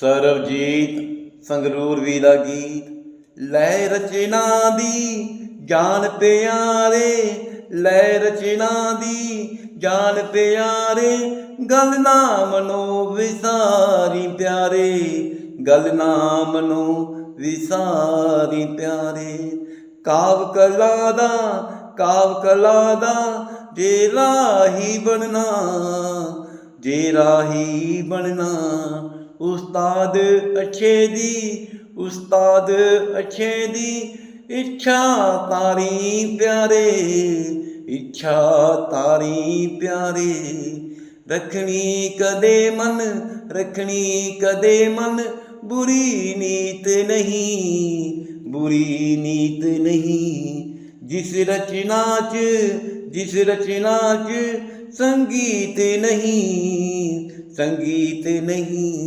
ਸਰਬਜੀਤ ਸੰਗਰੂਰ ਵੀ ਦਾ ਗੀਤ, ਲੈ ਰਚਨਾ ਦੀ ਜਾਨ ਪਿਆਰੇ, ਲੈ ਰਚਨਾ ਦੀ ਜਾਨ ਪਿਆਰੇ, ਗੱਲ ਨਾ ਮਨੋ ਵਿਸਾਰੀ ਪਿਆਰੇ, ਗੱਲ ਨਾ ਮਨੋ ਵਿਸਾਰੀ ਪਿਆਰੇ। ਕਾਵ ਕਲਾ ਦਾ, ਕਾਵ ਕਲਾ ਦਾ ਜੇ ਰਾਹੀ ਬਣਨਾ ਜੇ ਰਾਹੀ ਬਣਨਾ ਉਸਤਾਦ ਅੱਛੇ ਦੀ, ਉਸਤਾਦ ਅੱਛੇ ਦੀ ਇੱਛਾ ਤਾਰੀ ਪਿਆਰੇ, ਇੱਛਾ ਤਾਰੀ ਪਿਆਰੇ। ਰੱਖਣੀ ਕਦੇ ਮਨ, ਰੱਖਣੀ ਕਦੇ ਮਨ, ਬੁਰੀ ਨੀਤ ਨਹੀਂ, ਬੁਰੀ ਨੀਤ ਨਹੀਂ। ਜਿਸ ਰਚਨਾ ਚ ਜਿਸ ਰਚਨਾ ਚ ਸੰਗੀਤ ਨਹੀਂ ਸੰਗੀਤ ਨਹੀਂ।